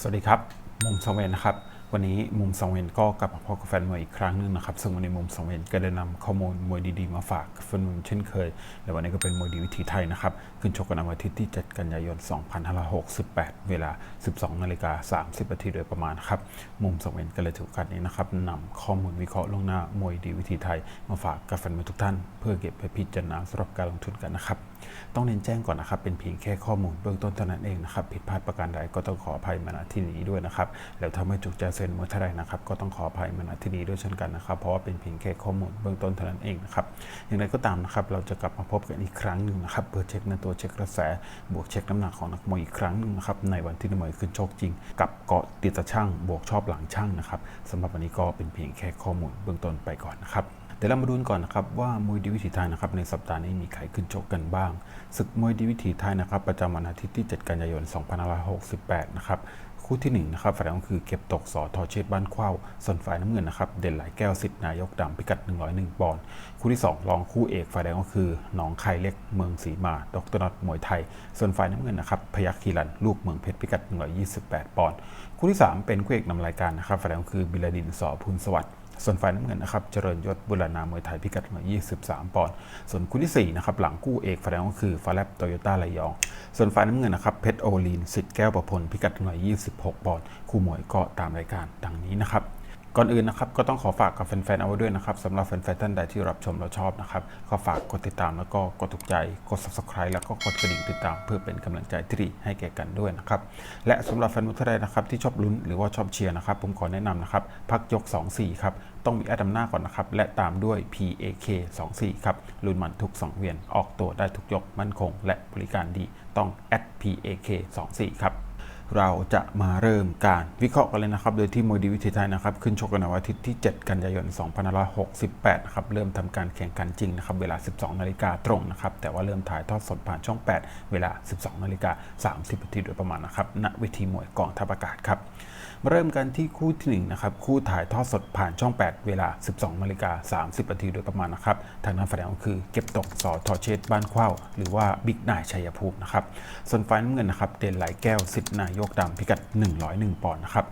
สวัสดีครับ มุมสองเวนนะครับ วันนี้มุมสองเวนก็กลับมาพบกับแฟนมวยอีกครั้งหนึ่งนะครับ ซึ่งวันนี้มุมสองเวนก็ได้นำข้อมูลมวยดีๆมาฝากแฟนมวยเช่นเคย และวันนี้ก็เป็นมวยดีวิถีไทยนะครับ ขึ้นชกกันวันอาทิตย์ที่ 7 กันยายน 2568 เวลา 12 นาฬิกา 30 นาทีโดยประมาณครับ มุมสองเวนก็เลยถือโอกาสนี้นะครับนำข้อมูลวิเคราะห์ลวงหน้ามวยดีวิถีไทย มาฝากกับแฟนมวยทุกท่าน เพื่อเก็บไปพิจารณาสำหรับการลงทุนกันนะครับต้องเน้นแจ้งก่อนนะครับ เป็นเพียงแค่ข้อมูลเบื้องต้นเท่านั้นเองนะครับ ผิดพลาดประการใดก็ต้องขออภัยมาณที่นี้ด้วยนะครับ แล้วถ้าไม่จุกใจเซ็นเมื่อไรนะครับ ก็ต้องขออภัยมาณที่นี้ด้วยเช่นกันนะครับ เพราะว่าเป็นเพียงแค่ข้อมูลเบื้องต้นเท่านั้นเองนะครับ อย่างไรก็ตามนะครับ เราจะกลับมาพบกันอีกครั้งหนึ่งนะครับ เพื่อเช็คในตัวเช็คกระแส บวกเช็คน้ำหนักของนักมวยอีกครั้งหนึ่งนะครับ ในวันที่นักมวยขึ้นชกจริง กับเกาะติดตะช่างบวกชอบหลังช่างนะครับสำหรับวันนี้ก็เป็นเพียงแค่ข้อมูลเบื้องต้นไปก่อนนะครับ เดี๋ยวเรามาดูก่อนนะครับว่ามวยดีวิถีไทยนะครับในสัปดาห์นี้มีใครขึ้นชกกันบ้าง ศึกมวยดีวิถีไทยนะครับประจำวันอาทิตย์ที่ 7 กันยายน 2568 นะครับคู่ที่1นะครับฝ่ายแดงก็คือเก็บตกสอทอเชษบ้านเข้าส่วนฝ่ายน้ำเงินนะครับเด่นหลายแก้วสิทธิ์นายกดำพิกัด 101ปอนด์คู่ที่ 2 รองคู่เอกฝ่ายแดงก็คือหนองไข่เล็กเมืองศรีมา ดรน็อตมวยไทย ส่วนฝ่ายน้ำเงินนะครับพยัคฆ์คีรันลูกเมืองเพชรพิกัด 128 ปอนด์คู่ที่ 3 เป็นคู่เอกนำรายการนะครับฝ่ายแดงก็คือบิลดินสอพูนสวัสดิ์ ส่วนฝ่ายน้ำเงินนะครับเจริญยศบุรณามวยไทยพิกัด123 ปอนด์ ส่วนคู่ที่4นะครับหลังคู่เอกฝ่ายแดงก็คือฟาแลบโตโยต้าระยอง ส่วนฝ่ายน้ำเงินนะครับเพชรโอลีนสิทธิ์แก้วประพลพิกัด126 ปอนด์ คู่มวยก็ตามรายการดังนี้นะครับ ก่อนอื่นนะครับก็ต้องขอฝากกับแฟนๆเอาไว้ด้วยนะครับสำหรับแฟนๆท่านใดที่รับชมเราชอบนะครับก็ฝากกดติดตามแล้วก็กดถูกใจกด subscribe แล้วก็กดกระดิ่งติดตาม เพื่อเป็นกำลังใจที่ดีให้แก่กันด้วยนะครับและสำหรับแฟนมวยท่านใดนะครับที่ชอบลุ้นหรือว่าชอบเชียร์นะครับผมขอแนะนำนะครับพักยก 2-4ครับต้องมีแอดนำหน้าก่อนนะครับและตามด้วย PAK 24ครับลุ้นมันทุก 2 เวียนออกตัวได้ทุกยกมั่นคง และบริการดีต้องแอด PAK 24ครับ เราจะมาเริ่มการวิเคราะห์กันเลยนะครับ โดยที่มวยดีวิถีไทยนะครับ ขึ้นชกกันในวันอาทิตย์ที่ 7 กันยายน 2568 นะครับ เริ่มทำการแข่งขันจริงนะครับ เวลา 12 นาฬิกาตรงนะครับ แต่ว่าเริ่มถ่ายทอดสดผ่านช่อง 8 เวลา 12 นาฬิกา 30 นาทีโดยประมาณนะครับ ณ เวทีมวยกองทัพอากาศครับมาเริ่มกันที่คู่ที่1นะครับคู่ถ่ายทอดสดผ่านช่อง 8 เวลา 12นาฬิกา30นาทีโดยประมาณนะครับทางนั้นฝ่ายแดงก็คือเก็บตกสอทอเชตบ้านข้าวหรือว่าบิ๊กนายชัยภูมินะครับส่วนฝ่ายน้ำเงินนะครับเด่นไหลแก้วสิทธิ์นายกดำพิกัด 101 ปอนด์นะครับ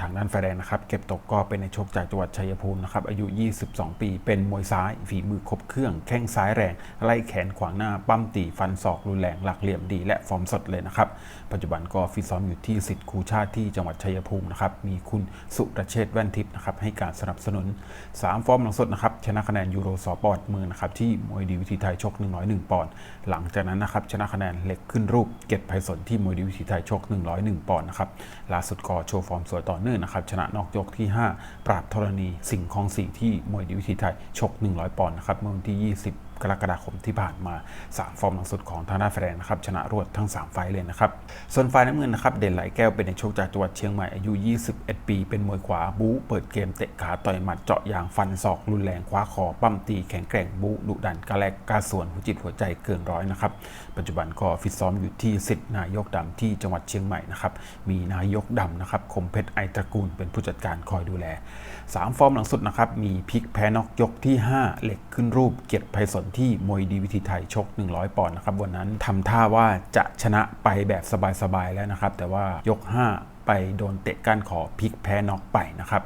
ทางด้านฝ่ายแดงนะครับ เก็บตกก็เป็นในโชคจากจังหวัดชัยภูมินะครับ อายุ 22 ปี เป็นมวยซ้าย ฝีมือครบเครื่อง แข้งซ้ายแรง ไล่แขนขวางหน้า ปั้มตี ฟันศอกรุนแรง หลักเหลี่ยมดี และฟอร์มสดเลยนะครับ ปัจจุบันก็ฟิตซ้อมอยู่ที่สิทธิ์ครูชาติที่จังหวัดชัยภูมินะครับ มีคุณสุรเชษแว่นทิพย์นะครับ ให้การสนับสนุน 3 ฟอร์มหลังสดนะครับ ชนะคะแนนยูโรสปอร์ตมือนะครับ ที่มวยดีวิธีไทยชก 101 ปอนด์ หลังจากนั้นนะครับชนะคะแนนเล็กขึ้นรูป เกตไพศาลที่มวยดีวิธีไทยชก 101 ปอนด์นะครับ ล่าสุดก็โชว์ฟอร์มสวยต่อเนื่องนะครับ ชนะนอกยกที่ 5 ปราบธรณี สิงห์คองสีที่มวยดีวิธีไทยชก 100 ปอนด์นะครับเมื่อวันที่ 20 กรกฎาคมที่ผ่านมา 3 ฟอร์มหลังสุดของทางด้านแฟนนะครับชนะรวดทั้ง 3 ไฟล์เลยนะครับ ส่วนฝ่ายน้ำเงินนะครับเด่นไหลแก้วเป็นในโชคจากจังหวัดเชียงใหม่อายุ 21 ปี เป็นมวยขวาบู๊เปิดเกมเตะขาต่อยหมัดเจาะยางฟันศอกรุนแรงคว้าคอปั้มตีแข็งแกร่งบู๊ดุดันกระแลกกาส่วนหัวจิตหัวใจเกินร้อยนะครับปัจจุบันก็ฟิตซ้อมอยู่ที่สิทธินายกดำที่จังหวัดเชียงใหม่นะครับมีนายกดำนะครับคมเพชรไอตระกูลเป็นผู้จัดการคอยดูแล 3 ฟอร์มหลังสุดนะครับมีพลิกแพ้นอกยกที่ 5 เหล็กขึ้นรูปเกียรติไพศาลที่มวยดีวิธีไทยชก 100 ปอนด์นะครับวันนั้นทำท่าว่าจะชนะไปแบบสบายๆแล้วนะครับ แต่ว่ายก 5ไปโดนเตะก้านขอพลิกแพ้น็อกไปนะครับ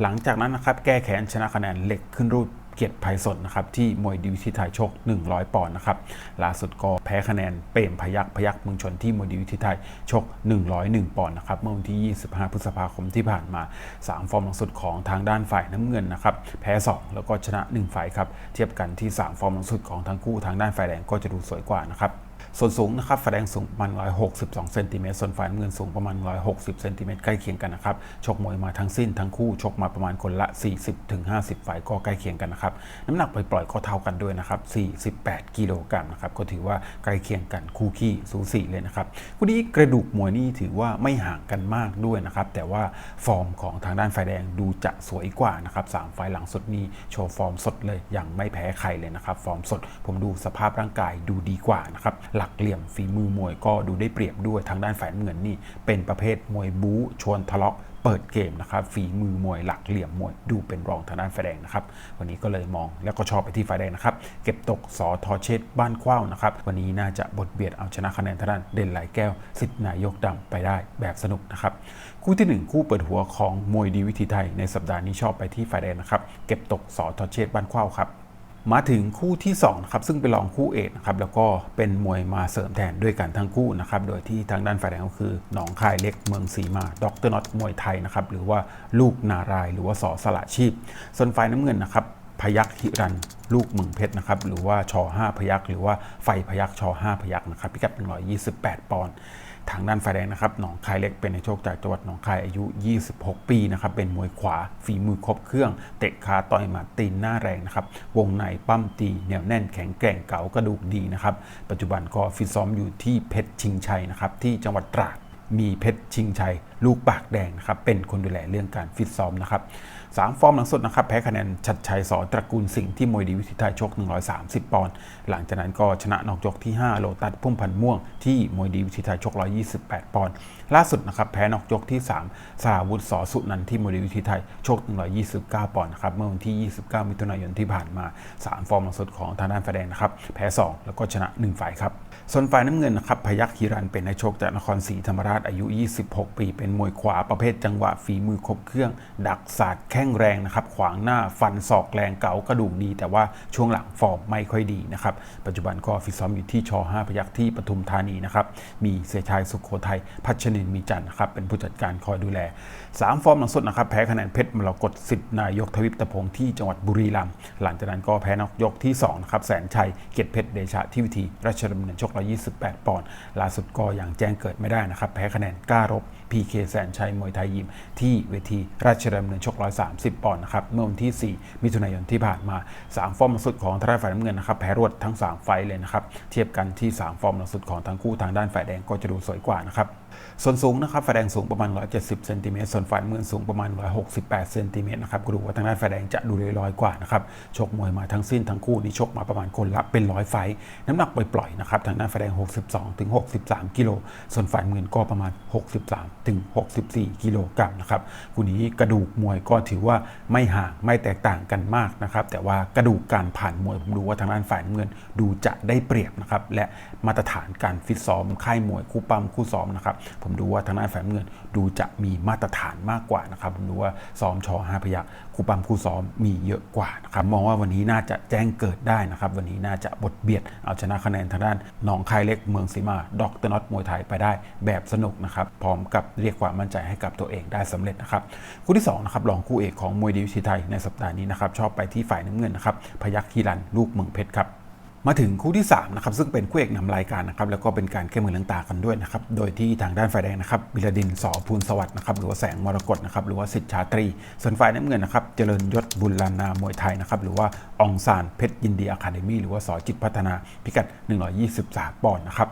หลังจากนั้นนะครับ แก้แค้นชนะคะแนนเหล็กขึ้นรูป กียรติไพศาลนะครับที่มวยดิวิธีไทยชก 100 ปอนด์นะครับล่าสุดก็แพ้คะแนนเปรมพยักพยักเมืองชนที่มวยดิวิธีไทยชก 101 ปอนด์นะครับเมื่อวันที่ 25 พฤษภาคมที่ผ่านมา 3 ฟอร์มหลังสุดของทางด้านฝ่ายน้ำเงินนะครับแพ้ 2 แล้วก็ชนะ 1 ฝ่ายครับเทียบกันที่ 3 ฟอร์มหลังสุดของทั้งคู่ทางด้านฝ่ายแดงก็จะดูสวยกว่านะครับ ส่วนสูงนะครับฝ่ายแดงสูงประมาณ 162 เซนติเมตร ส่วนฝ่ายน้ำเงินสูงประมาณ 160 เซนติเมตรใกล้เคียงกันนะครับ ชกมวยมาทั้งสิ้นทั้งคู่ชกมาประมาณคนละ 40ถึง50 ฝ่ายก็ใกล้เคียงกันนะครับ น้ำหนักปล่อยๆก็เท่ากันด้วยนะครับ 48 กิโลกรัมนะครับ ก็ถือว่าใกล้เคียงกันคู่ขี้สูสีเลยนะครับ คู่นี้กระดูกมวยนี่ถือว่าไม่ห่างกันมากด้วยนะครับ แต่ว่าฟอร์มของทางด้านฝ่ายแดงดูจะสวยกว่านะครับสามไฟล์หลังสุดนี้โชว์ฟอร์มสดเลยอย่างไม่แพ้ใครเลยนะครับ ฟอร์มสดผมดูสภาพร่างกายดูดีกว่านะครับหลักเหลี่ยมฝีมือมวยก็ดูได้เปรียบด้วยทางด้านฝ่ายน้ำเงินนี่ เป็นประเภทมวยบู๊ชวนทะเลาะเปิดเกมนะครับฝีมือมวยหลักเหลี่ยมมวยดูเป็นรองทางด้านไฟแดงนะครับ วันนี้ก็เลยมองแล้วก็ชอบไปที่ไฟแดงนะครับ เก็บตกสอทอเชษบ้านเข้าวนะครับ วันนี้น่าจะบทเบียดเอาชนะคะแนนทางด้านเด่นหลายแก้วสิทธิ์นายกดำไปได้แบบสนุกนะครับ คู่ที่หนึ่งคู่เปิดหัวของมวยดีวิธีไทยในสัปดาห์นี้ชอบไปที่ไฟแดงนะครับ เก็บตกสอทอเชษบ้านเข้าวครับ มาถึงคู่ที่2นะครับซึ่งเป็นรองคู่เอกนะครับแล้วก็เป็นมวยมาเสริมแทนด้วยกันทั้งคู่นะครับโดยที่ทางด้านฝ่ายแดงก็คือหนองคายเล็กเมืองศรีมาดรน็อตมวยไทยนะครับหรือว่าลูกนารายหรือว่าสอสละชีพ ส่วนฝ่ายน้ำเงินนะครับพยักหิรันลูกเมืองเพชรนะครับหรือว่าชอ5พยักหรือว่าไฟพยักชอ5พยักนะครับพิกัด128 ปอนด์ ทางด้านฝ่ายแดงนะครับหนองคายเล็กเป็นในโชคจากจังหวัดหนองคายอายุ 26 ปีนะครับเป็นมวยขวาฝีมือครบเครื่อง เตะขาต่อยหมัดตีนหน้าแรงนะครับวงในปั้มตีเหนียวแน่นแข็งแกร่งเก๋ากระดูกดีนะครับปัจจุบันก็ฟิตซ้อมอยู่ที่เพชรชิงชัยนะครับที่จังหวัดตราดมีเพชรชิงชัย ลูกปากแดงนะครับเป็นคนดูแลเรื่องการฟิตซ้อมนะครับ สามฟอร์มหลังสุดนะครับแพ้คะแนนชัดชัยสอตระกูลสิงห์ที่มวยดีวิธีไทยชก 130 ปอนด์หลังจากนั้นก็ชนะนอกยกที่ 5 โลตัสพุ่มพันม่วงที่มวยดีวิธีไทยชก 128 ปอนด์ล่าสุดนะครับแพ้นอกยกที่ 3 สาวุธสอสุนันท์ที่มวยดีวิธีไทยชก 129 ปอนด์นะครับเมื่อวันที่ 29 มิถุนายนที่ผ่านมา 3 ฟอร์มหลังสุดของทางด้านแฟแดงนะครับแพ้ 2 แล้วก็ชนะ 1 ฝ่ายครับส่วนฝ่ายน้ำเงินนะครับพยัคฆ์ฮิรันเป็นนักชกจากนครศรีธรรมราชอายุ 26 ปี เป็นมวยขวาประเภทจังหวะฝีมือครบเครื่อง ดักศาสตร์แข้งแรงนะครับขวางหน้าฟันศอกแรงเก๋ากระดูกดี แต่ว่าช่วงหลังฟอร์มไม่ค่อยดีนะครับปัจจุบันก็ฟิตซ้อมอยู่ที่ช5พยัคฆ์ที่ปทุมธานีนะครับมีเสียชายสุขโขทัยพัชนินมีจันทร์นะครับเป็นผู้จัดการคอยดูแล 3 ฟอร์มหลังสุดนะครับแพ้คะแนนเพชรมรกตสิทธิ์นายกทวิปตะพงศ์ที่จังหวัดบุรีรัมย์หลังจากนั้นก็แพ้นอกยกที่2นะครับแสนชัยเกียรติเพชรเดชะที่วิธีราชดำเนินชก128 ปอนด์ล่าสุดก็อย่างแจ้งเกิดไม่ได้นะครับแพ้คะแนนกล้ารบ PK แสนชัยมวยไทยยิม ที่เวทีราชดำเนินชก 130 ปอนด์นะครับเมื่อวันที่ 4 มิถุนายนที่ผ่านมา 3 ฟอร์มลังสุดของทางด้านฝ่ายน้ำเงินนะครับแพ้รวดทั้ง 3 ไฟเลยนะครับเทียบกันที่ 3 ฟอร์มลังสุดของทั้งคู่ทางด้านฝ่ายแดงก็จะดูสวยกว่านะครับส่วนสูงนะครับฝ่ายแดงสูงประมาณ 170 เซนติเมตร ส่วนฝ่ายน้ำเงินสูงประมาณ 168 เซนติเมตรนะครับก็ดูว่าทางด้านฝ่ายแดงจะดูเลอยๆกว่านะครับ ชกมวยมาทั้งสิ้นทั้งคู่นี่ชกมาประมาณคนละเป็นร้อยไฟต์น้ำหนักปล่อยๆนะครับ ทางด้านฝ่ายแดง 62 ถึง 63 กิโล ส่วนฝ่ายน้ำเงินก็ประมาณ 63 ถึง 64 กิโลกรัมนะครับ คู่นี้กระดูกมวยก็ถือว่าไม่ห่างไม่แตกต่างกันมากนะครับ แต่ว่ากระดูกการผ่านมวยผมดูว่าทางด้านฝ่ายเงินดูจะได้เปรียบนะครับ และมาตรฐานการฟิตซ้อมค่ายมวยคู่ปั้มคู่ซ้อมนะครับผมดูว่าทางด้านฝ่ายน้ำเงินดูจะมีมาตรฐานมากกว่านะครับผมดูว่าซ้อมชอห้าพยักคู่ปั้มคู่ซ้อมมีเยอะกว่านะครับมองว่าวันนี้น่าจะแจ้งเกิดได้นะครับวันนี้น่าจะบทเบียดเอาชนะคะแนนทางด้านหนองคายเล็กเมืองศรีมาดอกเตอร์น็อตมวยไทยไปได้แบบสนุกนะครับพร้อมกับเรียกความมั่นใจให้กับตัวเองได้สำเร็จนะครับคู่ที่2นะครับรองคู่เอกของมวยดีวิธีไทยในสัปดาห์นี้นะครับชอบไปที่ฝ่ายน้ำเงินนะครับพยัคฆ์ฮีรันลูกเมืองเพชรครับ มาถึงคู่ที่3นะครับซึ่งเป็นคู่เอกนำรายการนะครับแล้วก็เป็นการแก้มือเลี้งตากันด้วยนะครับโดยที่ทางด้านฝ่ายแดงนะครับบิลดินสอภูลสวัสดิ์นะครับหรือว่าแสงมรกตนะครับหรือว่าสิทธิชาตรี ส่วนฝ่ายน้ำเงินนะครับเจริญยศบุญลานามวยไทยนะครับหรือว่าองซานเพชรยินดีอะคาเดมี่หรือว่าสอจิตพัฒนาพิกัด 123 ปอนด์นะครับ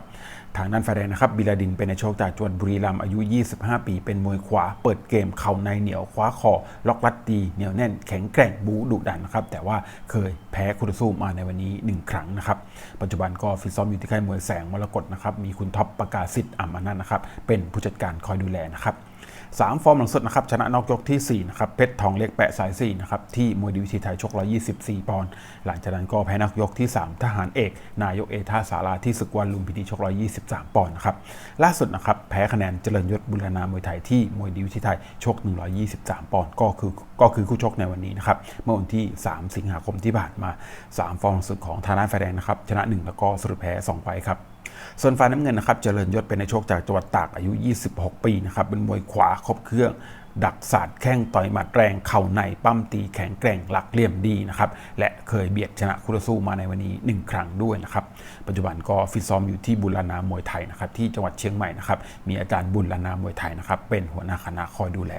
ทางด้านฝ่ายแดงนะครับบิลาดินเป็นในโชคจากจวนบุรีรัมย์อายุ 25 ปี เป็นมวยขวา เปิดเกมเข่าในเหนียวคว้าคอล็อกลัดตีเหนียวแน่นแข็งแกร่งบูดุดันนะครับแต่ว่าเคยแพ้คู่ต่อสู้มาในวันนี้ 1 ครั้งนะครับปัจจุบันก็ฟิตซ้อมอยู่ที่ค่ายมวยแสงมรกตนะครับมีคุณท็อปประกาศสิทธิ์อ่ำอนันต์นะครับเป็นผู้จัดการคอยดูแลนะครับ สามฟอร์มหลังสุดนะครับชนะนอกยกที่ 4 นะครับเพชรทองเล็กแปะสาย4นะครับที่มวยดีวิธีไทยชก 124 ปอนด์หลังจากนั้นก็แพ้นอกยกที่ 3 ทหารเอก นายกเอท่าสาราที่ศึกวันลุมพินีชก 123 ปอนด์นะครับล่าสุดนะครับแพ้คะแนนเจริญยศบุรณามวยไทยที่มวยดีวิธีไทยชก 123 ปอนด์ก็คือก็คือคู่ชกในวันนี้นะครับเมื่อวันที่ 3 สิงหาคมที่ผ่านมา 3 ฟอร์มหลังสุดของทางด้านไฟแดงนะครับชนะ 1 แล้วก็สรุปแพ้2ไฟล์ครับ ส่วนฝ่ายน้ำเงินนะครับเจริญยศเป็นในโชคจากจังหวัดตากอายุ 26 ปีนะครับเป็นมวยขวาครบเครื่อง ดักศาสตร์แข้งต่อยหมัดแรงเข่าในปั้มตีแข็งแกร่งหลักเหลี่ยมดีนะครับและเคยเบียดชนะคู่ต่อสู้มาในวันนี้ 1 ครั้งด้วยนะครับปัจจุบันก็ฟิตซ้อมอยู่ที่บุรณามวยไทยนะครับที่จังหวัดเชียงใหม่นะครับมีอาจารย์บุรณามวยไทยนะครับเป็นหัวหน้าคณะคอยดูแล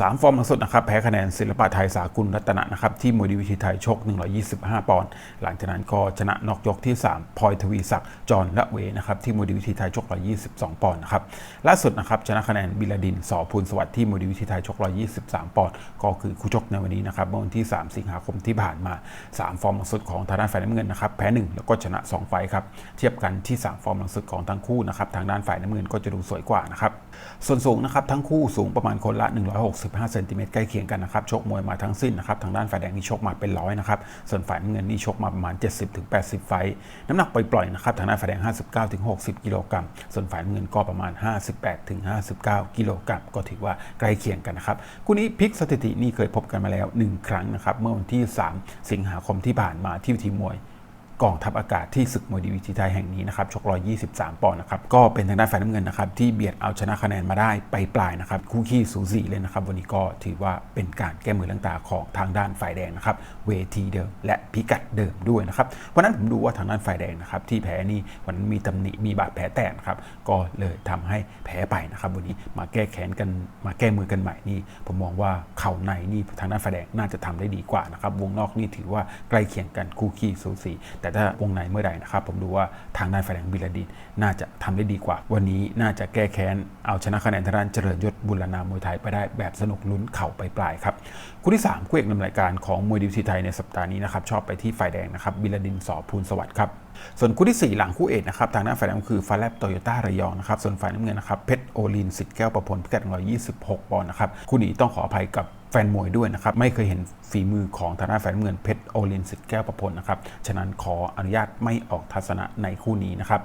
สามฟอร์มหลังสุดนะครับแพ้คะแนนศิลปะไทยสากุลรัตนะนะครับที่มวยดีวิธีไทยชก 125 ปอนด์หลังจากนั้นก็ชนะนอกยกที่ 3พลอยทวีศักดิ์จอนละเวนะครับที่มวยดีวิธีไทยชก 122 ปอนด์นะครับล่าสุดนะครับชนะคะแนนบิลาดินสอพูลสวัสดิ์ที่มวยดีวิธีไทยชก 123 ปอนด์ก็คือคู่ชกในวันนี้นะครับเมื่อวันที่ 3 สิงหาคมที่ผ่านมา 3 ฟอร์มหลังสุดของทางด้านฝ่ายน้ำเงินนะครับแพ้1แล้วก็ชนะ 2 ไฟครับเทียบกันที่ 3 ฟอร์มหลังสุดของทั้งคู่นะครับทางด้านฝ่ายน้ำเงินก็จะดูสวยกว่านะครับส่วนสูงนะครับทั้งคู่สูงประมาณคนละ 160 165เซนติเมตรใกล้เคียงกันนะครับชกมวยมาทั้งสิ้นนะครับทางด้านฝ่ายแดงนี่ชกมาเป็นร้อยนะครับส่วนฝ่ายน้ำเงินนี่ชกมาประมาณ 70-80 ไฟน้ำหนักปล่อยๆนะครับทางด้านฝ่ายแดง 59-60 กิโลกรัมส่วนฝ่ายน้ำเงินก็ประมาณ 58-59 กิโลกรัมก็ถือว่าใกล้เคียงกันนะครับคู่นี้พลิกสถิตินี่เคยพบกันมาแล้ว 1 ครั้งนะครับเมื่อวันที่ 3 สิงหาคมที่ผ่านมาที่ทีมวย กองทัพอากาศที่ศึกมวยดีวีทีไทยแห่งนี้นะครับชก123 ปอนด์นะครับก็เป็นทางด้านฝ่ายน้ำเงินนะครับที่เบียดเอาชนะคะแนนมาได้ไปปลายนะครับคู่ขี้สูสีเลยนะครับวันนี้ก็ถือว่าเป็นการแก้มือล้างตาของทางด้านฝ่ายแดงนะครับเวทีเดิมและพิกัดเดิมด้วยนะครับวันนั้นผมดูว่าทางด้านฝ่ายแดงนะครับที่แพ้นี่วันนั้นมีตำหนิมีบาดแผลแตกนะครับก็เลยทำให้แพ้ไปนะครับวันนี้มาแก้แค้นกันมาแก้มือกันใหม่นี่ผมมองว่าเข่าในนี่ทางด้านฝ่ายแดงน่าจะทำได้ดีกว่านะครับวงนอกนี่ถือว่าใกล้เคียงกันคู่ขี้สูสีแต่ถ้าวงในเมื่อใดนะครับ ผมดูว่าทางด้านฝ่ายแดงบิลาดินน่าจะทำได้ดีกว่า วันนี้น่าจะแก้แค้น เอาชนะคะแนนทางด้านเจริญยศบุรณามวยไทยไปได้แบบสนุกลุ้นเข่าไปปลายๆครับคู่ที่3คู่เอกนำรายการของมวยดีวีไทยในสัปดาห์นี้นะครับชอบไปที่ฝ่ายแดงนะครับบิลาดินสอภูลสวัสดิ์ครับส่วนคู่ที่ 4 หลังคู่เอกนะครับทางด้านฝ่ายแดงคือฟาแลบโตโยต้าระยองนะครับส่วนฝ่ายน้ำเงินนะครับเพชรโอลินสิทธิ์แก้วประพลพิกัด126ปอนด์นะครับคู่นี้ต้องขออภัยกับ ฟนมวยด้วยนะครับ ไม่เคยเห็นฝีมือของทางด้านฝ่ายน้ำเงินเพชรโอลินสิทธิ์แก้วประพลนะครับ ฉะนั้นขออนุญาตไม่ออกทัศนะในคู่นี้นะครับ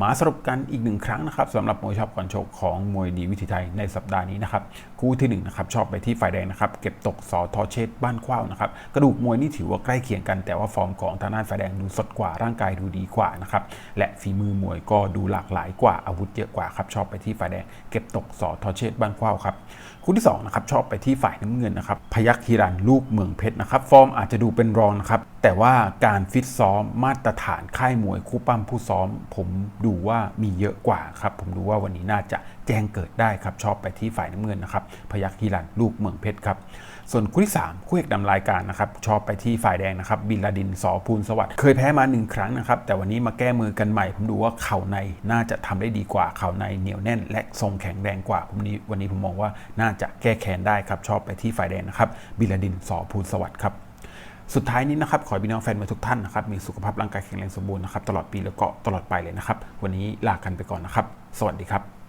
มาสรุปกันอีกหนึ่งครั้งนะครับสำหรับมวยชอบก่อนชกของมวยดีวิถีไทยในสัปดาห์นี้นะครับคู่ที่หนึ่งนะครับชอบไปที่ฝ่ายแดงนะครับเก็บตกสอทอเชษบ้านขว้าวนะครับกระดูกมวยนี่ถือว่าใกล้เคียงกัน แต่ว่าฟอร์มของทางด้านฝ่ายแดงดูสดกว่าร่างกายดูดีกว่านะครับและฝีมือมวยก็ดูหลากหลายกว่าอาวุธเยอะกว่าครับชอบไปที่ฝ่ายแดงเก็บตกสอทอเชษบ้านขว้าวครับคู่ที่สองนะครับชอบไปที่ฝ่ายน้ำเงินนะครับพยัคฆ์ฮิรันลูกเมืองเพชรนะครับฟอร์มอาจจะดูเป็นรองนะครับ แต่ว่าการฟิตซ้อมมาตรฐานค่ายมวยคู่ปั้มผู้ซ้อม ผมดูว่ามีเยอะกว่าครับ ผมดูว่าวันนี้น่าจะแจ้งเกิดได้ครับชอบไปที่ฝ่ายน้ำเงินนะครับพยัคฆ์ฮิรันลูกเมืองเพชรครับส่วนคู่ที่ 3 คู่เอกนำรายการนะครับชอบไปที่ฝ่ายแดงนะครับบินลาดินสอภูลสวัสดิ์เคยแพ้มาหนึ่งครั้งนะครับแต่วันนี้มาแก้มือกันใหม่ ผมดูว่าเข่าในน่าจะทำได้ดีกว่าเข่าในเหนียวแน่น และทรงแข็งแรงกว่าผมนี้วันนี้ผมมองว่าน่าจะแก้แค้นได้ครับชอบไปที่ฝ่ายแดงนะครับบินลาดินสอภูลสวัสดิ์ครับ สุดท้ายนี้นะครับ ขอให้พี่น้องแฟนมวยทุกท่านนะครับ มีสุขภาพร่างกายแข็งแรงสมบูรณ์นะครับ ตลอดปีแล้วก็ตลอดไปเลยนะครับ วันนี้ลากันไปก่อนนะครับ สวัสดีครับ